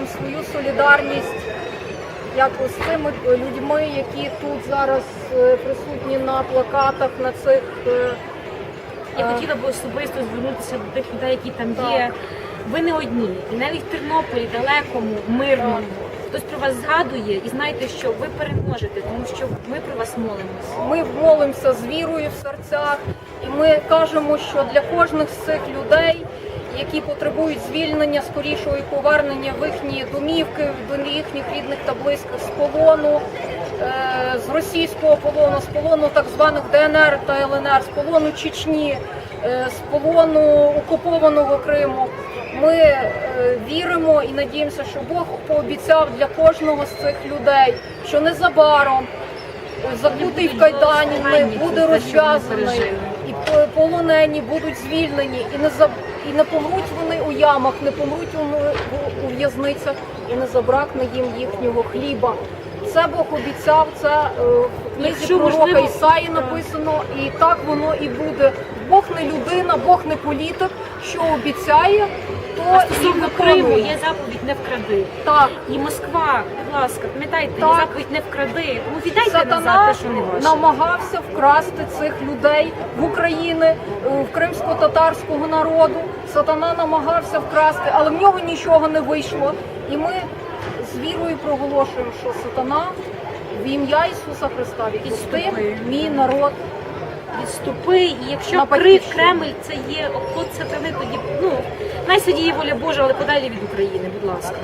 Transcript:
висловлюємо свою солідарність як з цими людьми, які тут зараз е, присутні на плакатах, на цих е, Я Е. хотіла б особисто звернутися до тих людей, які там Так. є. Ви не одні, і навіть в Тернополі, далекому, мирному. Хтось про вас згадує і знайте, що ви переможете, тому що ми про вас молимося. Ми молимося з вірою в серцях, і ми кажемо, що для кожних з цих людей, які потребують звільнення, скорішого і повернення в їхні домівки, до їхніх рідних та близьких з полону, е, з російського полону, з полону так званих ДНР та ЛНР, з полону Чечні, е, з полону окупованого Криму. Ми е, віримо і надіємося, що Бог пообіцяв для кожного з цих людей, що незабаром закутий в кайдані буде розв'язаний, полонені будуть звільнені, і не за і не помруть вони у ямах, не помруть у, в'язницях, і не забракне їм їхнього хліба. Це Бог обіцяв, це е, в книзі Якщо пророка можливо, Ісаї написано, і так воно і буде. Бог не людина, Бог не політик, що обіцяє, то стосовно Криму є заповідь не вкради. Так, І Москва, будь ласка, пам'ятайте, є Так. заповідь не вкради. Тому віддайте назад Сатана те, що не ваше. намагався вкрасти цих людей в України, е, в кримсько-татарського народу. Сатана намагався вкрасти, але в нього нічого не вийшло. І ми з вірою проголошуємо, що сатана в ім'я Ісуса Христа відпусти Відступи. мій народ. Відступи, і якщо На батьківщину. Кремль це є оплот сатани, тоді ну най сидіє воля Божа, але подалі від України, будь ласка.